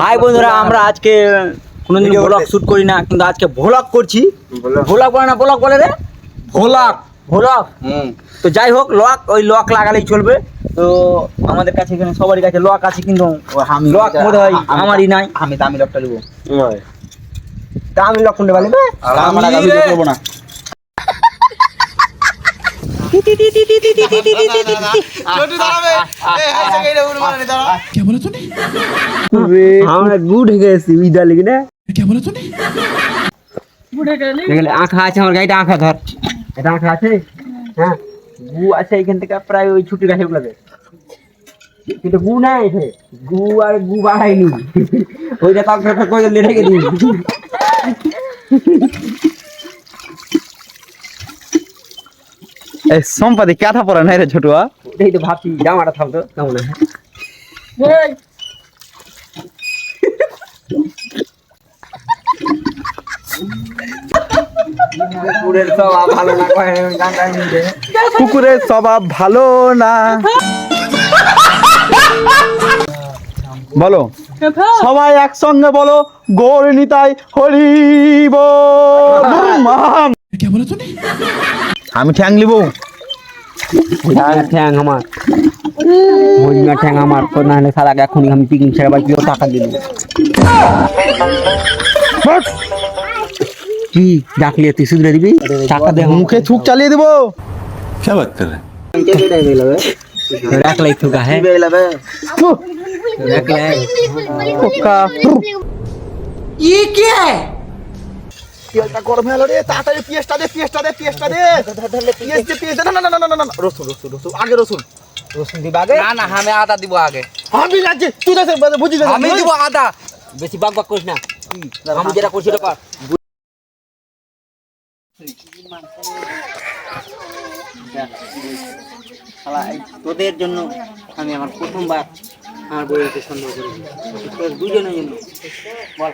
High বন্ধুরা আমরা আজকে কোনোদিন ব্লগ শুট করি না কিন্তু আজকে ভ্লগ করছি। ভ্লগ বলে না ব্লগ বলে রে? ভোলাক ভ্লগ হুম। তো যাই হোক লক ওই লক লাগালেই চলবে। তো আমাদের কাছে এখানে সবারই কাছে লক আছে কিন্তু আমি লক মনে হয় আমারই নাই। আমি দামি লকটা নেব। দামি লক কোনটা বলি? আমি আমি রে। করব না। গেছি আঁখা আছে আমার গাড়িটা আঁখা ধর এটা আঁখা আছে হ্যাঁ গু আছে এখান থেকে প্রায় ওই ছুটি গাছে গুলোতে গু নাই গু আর গু বাড়াইনি ওইটা তার সাথে লেটে দিই এই সম্পাদি কাঁথা পড়া নাই রে ছোটুয়া এই তো ভাবছি জামাটা থামতো কেমন কুকুরের স্বভাব ভালো না কুকুরের স্বভাব ভালো না। বলো সবাই একসঙ্গে বলো গৌর নিতাই হরি বল। মাম। আমি ঠ্যাং লিব ঠ্যাং ঠ্যাং আমার ভরিনা ঠ্যাং আমার তো না হলে সারা এখনই আমি পিকনিক ছেড়ে বাড়ি গিয়ে টাকা দিল কি ডাকলি তুই শুধরে দিবি টাকা দে মুখে থুক চালিয়ে দিব क्या बात कर रहे हैं রাখলাই থুকা হ্যাঁ থু, রাখলাই পোকা। পেঁয়াজটা গরম গেলো রে? তাড়াতাড়ি পেঁয়াজটা দে পেঁয়াজটা দে পেঁয়াজটা দে। পেঁয়াজ দে পেঁয়াজ দে। না না না না না না রসুন রসুন রসুন। আগে রসুন। রসুন দিবা আগে? না না আমি আদা দিব আগে। আমি যাচ্ছি তুই যাচ্ছে বুঝি আমি দিব আদা। বেশি বাক বাক করিস না। আমি যেটা করছি ওটা এই তোদের জন্য আমি আমার প্রথমবার আমার বইকে সন্দেহ করেছি তোর দুজনের জন্য। বল।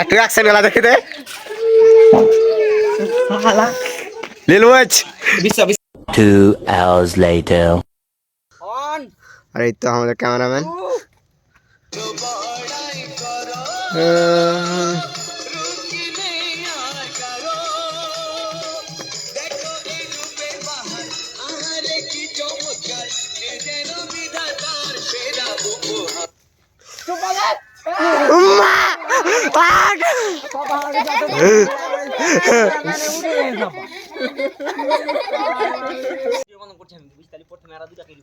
একটু অ্যাকশন গেলা দেখে দে লিল ওয়াচ Two hours later. আর এই তো আমাদের ক্যামেরাম্যান। প্রথমে আর দুটা কেলি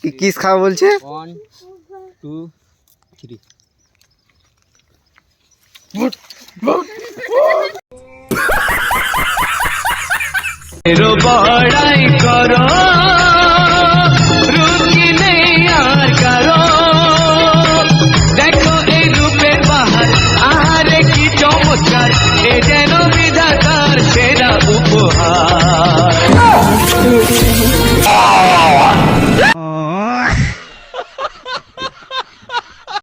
কি কিস খাওয়া বলছে ওয়ান টু থ্রি বড়াই করো